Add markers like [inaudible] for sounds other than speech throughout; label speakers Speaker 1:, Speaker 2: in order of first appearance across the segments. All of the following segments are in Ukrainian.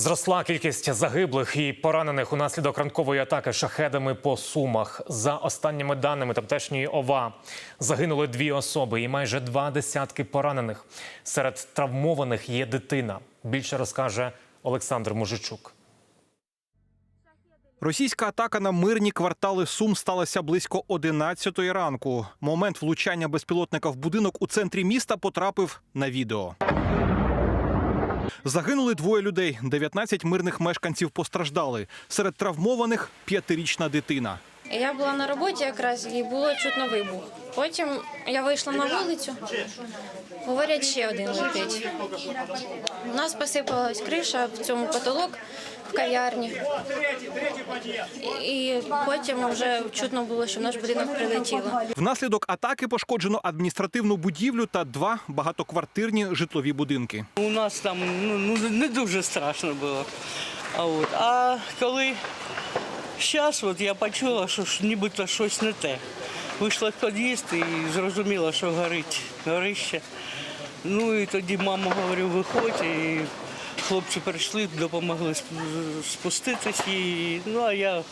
Speaker 1: Зросла кількість загиблих і поранених унаслідок ранкової атаки шахедами по сумах. За останніми даними тамтешньої ОВА загинули дві особи і майже два десятки поранених. Серед травмованих є дитина. Більше розкаже Олександр Мужичук.
Speaker 2: Російська атака на мирні квартали Сум сталася близько 11-ї ранку. Момент влучання безпілотника в будинок у центрі міста потрапив на відео. Загинули двоє людей. 19 мирних мешканців постраждали. Серед травмованих п'ятирічна дитина.
Speaker 3: Я була на роботі якраз і було чутно вибух. Потім я вийшла на вулицю. Говорять, ще один летить. У нас посипалась криша в цьому потолок в кав'ярні. І потім вже чутно було, що в наш будинок прилетіло.
Speaker 2: Внаслідок атаки пошкоджено адміністративну будівлю та два багатоквартирні житлові будинки.
Speaker 4: У нас там ну, ну, не дуже страшно було. А, от. а коли зараз от я почула, що ж нібито щось не те. Вийшла в під'їзд і зрозуміла, що горить горище. Ну і тоді мама говорю, виходь. І хлопці прийшли, допомогли сп- спуститись їй. Ну а я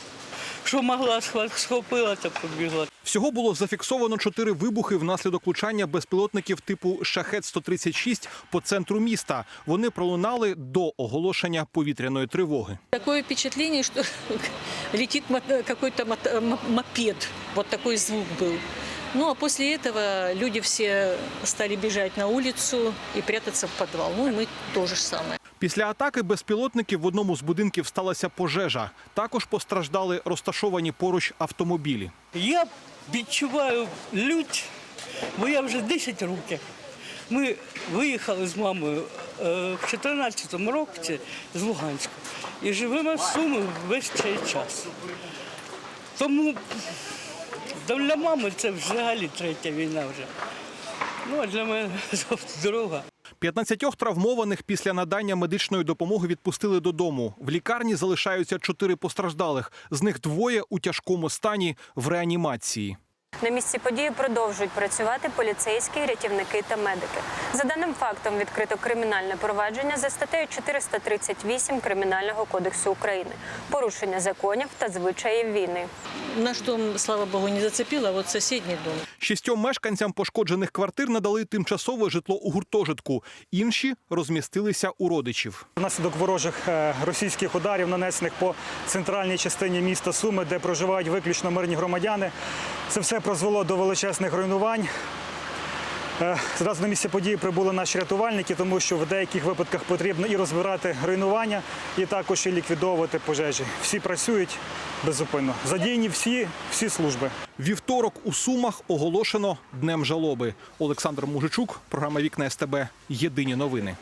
Speaker 4: що могла, схва- схопила та побігла.
Speaker 2: Всього було зафіксовано чотири вибухи внаслідок влучання безпілотників типу Шахет-136 по центру міста. Вони пролунали до оголошення повітряної тривоги.
Speaker 5: Такое впечатление, что [laughs] летит мо- какой-то мот- м- мопед. Вот такой звук был. Ну а после этого люди все стали бежать на улицу и прятаться в подвал. Ну и мы то же самое.
Speaker 2: Після атаки безпілотників в одному з будинків сталася пожежа. Також постраждали розташовані поруч автомобілі.
Speaker 4: Я відчуваю лють, бо я вже 10 років. Ми виїхали з мамою е, в 14-му році з Луганська і живемо в Суми весь цей час. Тому для мами це взагалі третя війна вже. Ну, а для мене [laughs] друга.
Speaker 2: 15 травмованих після надання медичної допомоги відпустили додому. В лікарні залишаються чотири постраждалих. З них двоє у тяжкому стані в реанімації.
Speaker 6: На місці події продовжують працювати поліцейські, рятівники та медики. За даним фактом відкрито кримінальне провадження за статтею 438 Кримінального кодексу України порушення законів та звичаїв війни.
Speaker 5: Наш дом, слава богу, не зацепило, а вот соседний дом.
Speaker 2: Шістьом мешканцям пошкоджених квартир надали тимчасове житло у гуртожитку. Інші розмістилися у родичів.
Speaker 7: Внаслідок ворожих е, російських ударів, нанесених по центральній частині міста Суми, де проживають виключно мирні громадяни, це все призвело до величезних руйнувань. Е, Зразу на місце події прибули наші рятувальники, тому що в деяких випадках потрібно і розбирати руйнування, і також і ліквідовувати пожежі. Всі працюють безупинно. Задіяні всі, всі служби.
Speaker 2: Вівторок у Сумах оголошено днем жалоби. Олександр Мужичук, програма Вікна СТБ. Єдині новини.